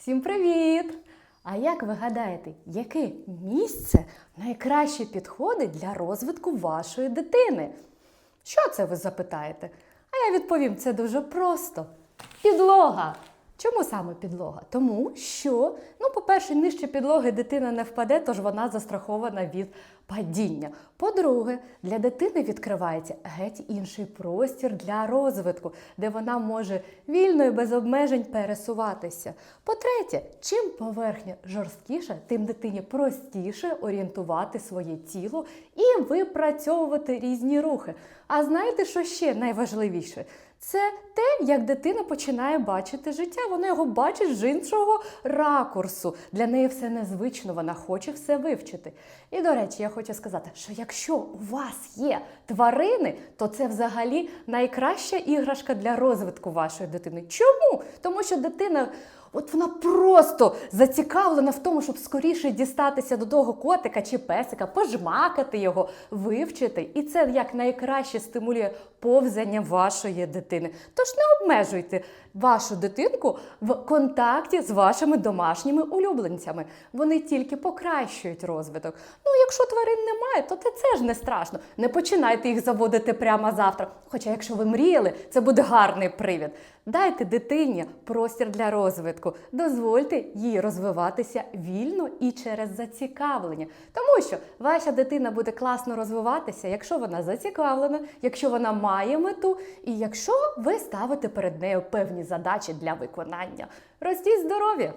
Всім привіт! А як ви гадаєте, яке місце найкраще підходить для розвитку вашої дитини? Що це ви запитаєте? А я відповім: це дуже просто. Підлога. Чому саме підлога? Тому що, по-перше, нижче підлоги дитина не впаде, тож вона застрахована від падіння. По-друге, для дитини відкривається геть інший простір для розвитку, де вона може вільно і без обмежень пересуватися. По-третє, чим поверхня жорсткіша, тим дитині простіше орієнтувати своє тіло і випрацьовувати різні рухи. А знаєте, що ще найважливіше? Це те, як дитина починає бачити життя. Вона його бачить з іншого ракурсу. Для неї все незвично, вона хоче все вивчити. І до речі, я хочу сказати, що якщо у вас є тварини, то це взагалі найкраща іграшка для розвитку вашої дитини. Чому? Тому що дитина. От вона просто зацікавлена в тому, щоб скоріше дістатися до того котика чи песика, пожмакати його, вивчити. І це як найкраще стимулює повзання вашої дитини. Тож не обмежуйте вашу дитинку в контакті з вашими домашніми улюбленцями. Вони тільки покращують розвиток. Ну, якщо тварин немає, то це, ж не страшно. Не починайте їх заводити прямо завтра. Хоча, якщо ви мріяли, це буде гарний привід. Дайте дитині простір для розвитку, дозвольте їй розвиватися вільно і через зацікавлення. Тому що ваша дитина буде класно розвиватися, якщо вона зацікавлена, якщо вона має мету, і якщо ви ставите перед нею певні задачі для виконання. Ростіть здоров'я!